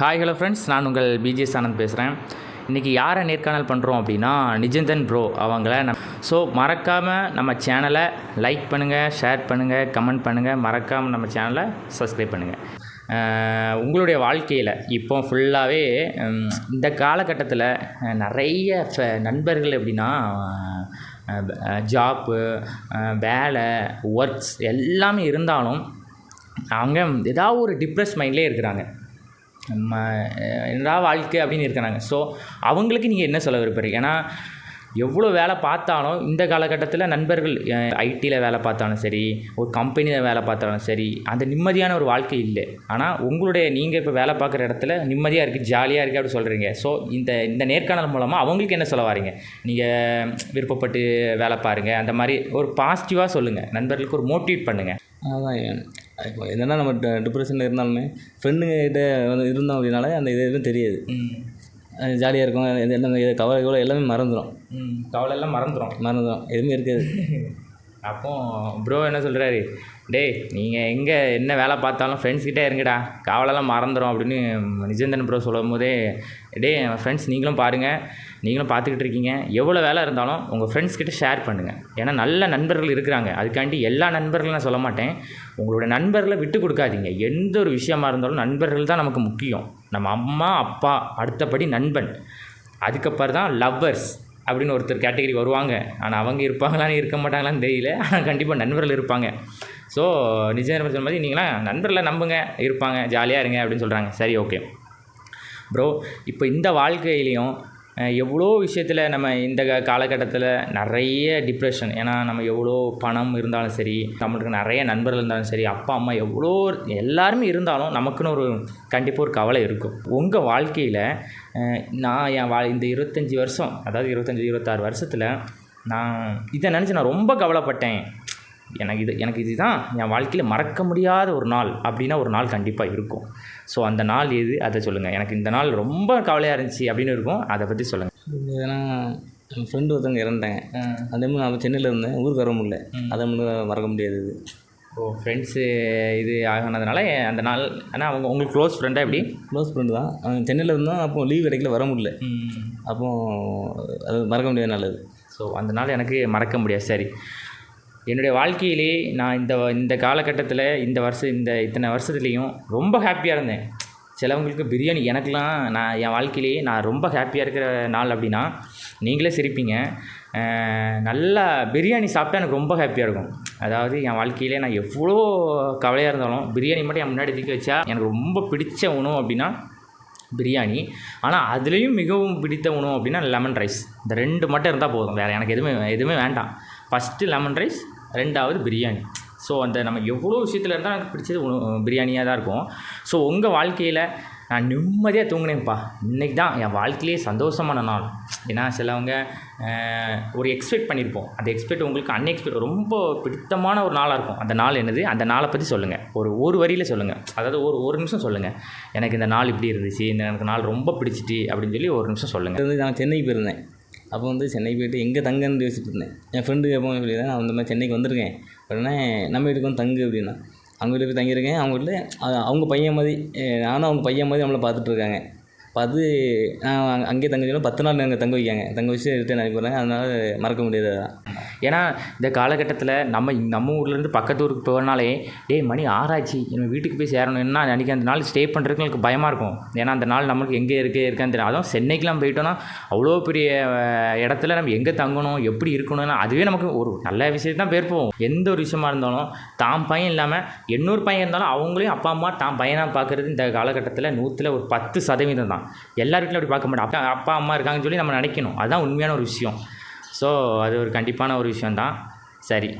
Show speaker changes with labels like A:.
A: Hi hello friends நான் உங்கள் BGS Anand பேசுகிறேன் இன்றைக்கி யாரை நேர்காணல் பண்ணுறோம் அப்படின்னா நிஜந்தன் ப்ரோ அவங்கள நம் ஸோ மறக்காமல் நம்ம சேனலை லைக் பண்ணுங்கள் ஷேர் பண்ணுங்கள் கமெண்ட் பண்ணுங்கள் மறக்காமல் நம்ம சேனலை சப்ஸ்கிரைப் பண்ணுங்கள் உங்களுடைய வாழ்க்கையில் இப்போ ஃபுல்லாகவே இந்த காலகட்டத்தில் நிறைய நண்பர்கள் எப்படின்னா ஜாப்பு வேலை ஒர்க்ஸ் எல்லாமே இருந்தாலும் அவங்க ஏதாவது ஒரு டிப்ரெஸ் மைண்ட்லேயே இருக்கிறாங்க. நம்ம என்னடா வாழ்க்கை அப்படின்னு இருக்கிறாங்க. ஸோ அவங்களுக்கு நீங்கள் என்ன சொல்ல விரும்புறீங்க? ஏன்னா எவ்வளோ வேலை பார்த்தாலும் இந்த காலகட்டத்தில் நண்பர்கள் ஐடியில் வேலை பார்த்தாலும் சரி ஒரு கம்பெனியில் வேலை பார்த்தாலும் சரி அந்த நிம்மதியான ஒரு வாழ்க்கை இல்லை. ஆனால் உங்களுடைய நீங்கள் இப்போ வேலை பார்க்குற இடத்துல நிம்மதியாக இருக்குது ஜாலியாக இருக்குது அப்படி சொல்கிறீங்க ஸோ இந்த இந்த நேர்காணல் மூலமாக அவங்களுக்கு என்ன சொல்ல வரீங்க? நீங்கள் விருப்பப்பட்டு வேலை பாருங்கள் அந்த மாதிரி ஒரு பாசிட்டிவாக சொல்லுங்கள் நண்பர்களுக்கு ஒரு மோட்டிவேட் பண்ணுங்கள்
B: அதான் இப்போ என்னென்னா நம்ம டிப்ரெஷனில் இருந்தாலுமே ஃப்ரெண்டுங்க கிட்ட வந்து இருந்தோம் அப்படின்னாலே அந்த இது எதுவும் தெரியாது. ஜாலியாக இருக்கும். எல்லாமே இது கவலை கவலை எல்லாமே மறந்துடும்
A: ம். கவலையெல்லாம் மறந்துடும்
B: மறந்துடும் எதுவுமே இருக்காது.
A: அப்போ ப்ரோ என்ன சொல்கிறாரு டேய் நீங்கள் எங்கே என்ன வேலை பார்த்தாலும் ஃப்ரெண்ட்ஸ் கிட்டே இருங்கடா. காவலெல்லாம் மறந்துடும் அப்படின்னு நிஜேந்திரன் ப்ரோ சொல்லும் போதே டே ஃப்ரெண்ட்ஸ் நீங்களும் பாருங்கள் நீங்களும் பார்த்துக்கிட்டு இருக்கீங்க. எவ்வளோ வேலை இருந்தாலும் உங்கள் ஃப்ரெண்ட்ஸ்கிட்ட ஷேர் பண்ணுங்கள் ஏன்னா நல்ல நண்பர்கள் இருக்கிறாங்க. அதுக்காண்டி எல்லா நண்பர்களும் நான் சொல்ல மாட்டேன். உங்களோட நண்பர்களை விட்டு கொடுக்காதீங்க. எந்த ஒரு விஷயமா இருந்தாலும் நண்பர்கள் தான் நமக்கு முக்கியம். நம்ம அம்மா அப்பா அடுத்தபடி நண்பன். அதுக்கப்புறம் தான் லவ்வர்ஸ் அப்படின்னு ஒருத்தர் கேட்டகரி வருவாங்க. ஆனால் அவங்க இருப்பாங்களான்னு இருக்க மாட்டாங்களான்னு தெரியல. ஆனால் கண்டிப்பாக நண்பர்கள் இருப்பாங்க. ஸோ நிஜம் சொன்ன மாதிரி நீங்களாம் நண்பர்களை நம்புங்க இருப்பாங்க ஜாலியாக இருங்க அப்படின்னு சொல்கிறாங்க சரி ஓகே ப்ரோ இப்போ இந்த வாழ்க்கையிலையும் எவ்வளோ விஷயத்தில் நம்ம இந்த காலகட்டத்தில் நிறைய டிப்ரெஷன் ஏன்னா நம்ம எவ்வளோ பணம் இருந்தாலும் சரி நம்மளுக்கு நிறைய நண்பர்கள் இருந்தாலும் சரி அப்பா அம்மா எவ்வளோ எல்லாருமே இருந்தாலும் நமக்குன்னு ஒரு கண்டிப்பாக ஒரு கவலை இருக்கும். உங்கள் வாழ்க்கையில் நான் என் வா இந்த இருபத்தஞ்சி வருஷம் அதாவது இருபத்தஞ்சி இருபத்தாறு வருஷத்தில் நான் இதை நினச்சி நான் ரொம்ப கவலைப்பட்டேன். எனக்கு இது எனக்கு இதுதான் என் வாழ்க்கையில் மறக்க முடியாத ஒரு நாள் அப்படின்னா ஒரு நாள் கண்டிப்பாக இருக்கும். ஸோ அந்த நாள் எது? அதை சொல்லுங்கள் எனக்கு இந்த நாள் ரொம்ப கவலையாக இருந்துச்சு அப்படின்னு இருக்கும். அதை பற்றி சொல்லுங்கள்
B: ஏன்னா என் ஃப்ரெண்டு ஒருத்தவங்க இறந்துட்டாங்க அதே மாதிரி நான் சென்னையில் இருந்தேன். ஊருக்கு வர முடியல. அதை மட்டும் மறக்க முடியாது இது.
A: ஓ ஃப்ரெண்ட்ஸு இது ஆகினதுனால அந்த நாள் ஆனால் அவங்க உங்களுக்கு க்ளோஸ் ஃப்ரெண்டாக எப்படி?
B: க்ளோஸ் ஃப்ரெண்டு தான். அவன் சென்னையில் இருந்தான் அப்போ லீவ் கிடைக்கல வர முடியல. அப்போ அது மறக்க முடியாத நல்லது
A: ஸோ அந்த நாள் எனக்கு மறக்க முடியாது. சரி. என்னுடைய வாழ்க்கையிலே நான் இந்த இந்த காலகட்டத்தில் இந்த வருஷம் இந்த இத்தனை வருஷத்துலேயும் ரொம்ப ஹாப்பியாக இருந்தேன். சிலவங்களுக்கு பிரியாணி எனக்கெலாம் நான் என் வாழ்க்கையிலேயே நான் ரொம்ப ஹாப்பியாக இருக்கிற நாள் அப்படின்னா நீங்களே சிரிப்பீங்க. நல்லா பிரியாணி சாப்பிட்டா எனக்கு ரொம்ப ஹாப்பியாக இருக்கும். அதாவது என் வாழ்க்கையிலே நான் எவ்வளோ கவலையாக இருந்தாலும் பிரியாணி மட்டும் என் முன்னாடி தூக்கி வச்சா எனக்கு ரொம்ப பிடிச்ச உணவு அப்படின்னா பிரியாணி. ஆனால் அதுலேயும் மிகவும் பிடித்த உணவு அப்படின்னா லெமன் ரைஸ் இந்த ரெண்டு மட்டும் இருந்தால் போதும். வேறு எனக்கு எதுவுமே எதுவுமே வேண்டாம். ஃபஸ்ட்டு லெமன் ரைஸ் ரெண்டாவது பிரியாணி. ஸோ அந்த நம்ம எவ்வளோ விஷயத்தில் இருந்தால் எனக்கு பிடிச்சது உணவு பிரியாணியாக தான் இருக்கும். ஸோ உங்கள் வாழ்க்கையில் நான் நிம்மதியாக தூங்கினேன்ப்பா. இன்றைக்கி தான் என் வாழ்க்கையிலே சந்தோஷமான நாள். ஏன்னா சிலவங்க ஒரு எக்ஸ்பெக்ட் பண்ணியிருப்போம் அந்த எக்ஸ்பெக்ட் உங்களுக்கு அன்எக்ஸ்பெக்ட் ரொம்ப பிடித்தமான ஒரு நாளாக இருக்கும். அந்த நாள் என்னது? அந்த நாளை பற்றி சொல்லுங்கள் ஒரு ஒரு வரியில் சொல்லுங்கள் அதாவது ஒரு ஒரு நிமிஷம் சொல்லுங்கள் எனக்கு இந்த நாள் இப்படி இருந்துச்சு. இந்த எனக்கு நாள் ரொம்ப பிடிச்சிட்டு அப்படின்னு சொல்லி ஒரு நிமிஷம் சொல்லுங்கள்
B: வந்து நான் சென்னைக்கு போயிருந்தேன். அப்போ வந்து சென்னைக்கு போயிட்டு எங்கே தங்கன்னு யோசிச்சுட்டு இருந்தேன். என் ஃப்ரெண்டு எப்போ சொல்லியிருந்தேன் நான் இந்த மாதிரி சென்னைக்கு வந்திருக்கேன். உடனே நம்ம வீட்டுக்கு வந்து தங்கு அப்படின்னா அவங்க வீட்டில் போய் தங்கியிருக்கேன். அவங்க வீட்டில் அவங்க பையன் மாதிரி நானும் அவங்க பையன் மாதிரி நம்மளை பார்த்துட்ருக்காங்க பார்த்து நான் அங்கேயே தங்க பத்து நாள் அங்கே தங்க வைக்காங்க. தங்க வச்சு ரிட்டர்ன் அனுப்பிடுறாங்க அதனால் மறக்க முடியாது அதான்.
A: ஏன்னா இந்த காலகட்டத்தில் நம்ம நம்ம ஊர்லேருந்து பக்கத்து ஊருக்கு போனாலே டேய் மணி ஆராய்ச்சி நம்ம வீட்டுக்கு போய் சேரணும்னா அன்றைக்கி அந்த நாள் ஸ்டே பண்ணுறதுக்கு எனக்கு பயமாக இருக்கும். ஏன்னா அந்த நாள் நம்மளுக்கு எங்கே இருக்கு இருக்கான்னு தெரியும் அதுவும் சென்னைக்கெலாம் போயிட்டோன்னா அவ்வளோ பெரிய இடத்துல நம்ம எங்கே தங்கணும் எப்படி இருக்கணும்னா அதுவே நமக்கு ஒரு நல்ல விஷயத்தான் தான் போயிருப்போம் எந்த ஒரு விஷயமா இருந்தாலும் தாம் பையன் இல்லாமல் இன்னொரு பையன் இருந்தாலும் அவங்களையும் அப்பா அம்மா தான் பையனாக பார்க்குறது இந்த காலகட்டத்தில் நூற்றில் ஒரு பத்து சதவீதம் தான். எல்லா வீட்டிலும் அப்படி பார்க்க மாட்டோம் அப்பா அம்மா இருக்காங்கன்னு சொல்லி நம்ம நினைக்கணும். அதுதான் உண்மையான ஒரு விஷயம். ஸோ அது ஒரு கண்டிப்பான ஒரு விஷயந்தான் சரி.